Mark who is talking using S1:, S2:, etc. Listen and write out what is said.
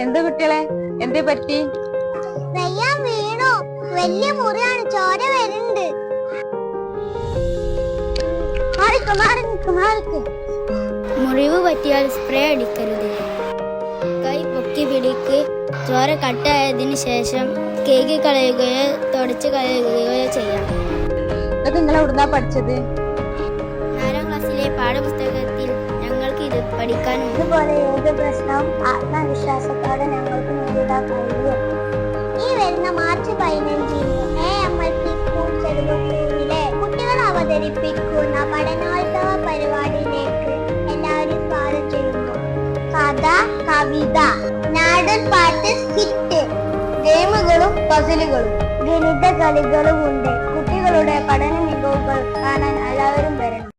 S1: എന്താ കുട്ടികളെ? എന്തേ പറ്റി?
S2: വീണു. വലിയ മുറിയാണ്. ചോര വരുന്നുണ്ട്.
S3: മുറിവ് പറ്റിയാൽ സ്പ്രേ അടിക്കരുത്. കൈ പൊക്കി പിടിക്ക്. ചോര കട്ടായതിനു ശേഷം കേക്ക് കളയുകയോ തുടച്ച് കളയുകയോ ചെയ്യാം.
S1: അത് നിങ്ങൾ എവിടുന്നാ പഠിച്ചത്?
S2: ഇതുപോലെ ഏത് പ്രശ്നവും ആത്മവിശ്വാസത്തോടെ ഞങ്ങൾക്ക് നേരിടാൻ കഴിയും. ഈ വരുന്ന മാർച്ച് പതിനഞ്ചിന് എ കുട്ടികൾ അവതരിപ്പിക്കുന്ന പഠനോത്സവ പരിപാടിയിലേക്ക് എല്ലാവരും സ്വാഗതം ചെയ്യുന്നു. കഥ കവിത നാടൻ പാട്ട് സ്കിറ്റ് ഗെയിമുകളും പസിലുകളും ഗണിത കളികളും ഉണ്ട് കുട്ടികളുടെ പഠന മികവുകൾ കാണാൻ എല്ലാവരും വരണം.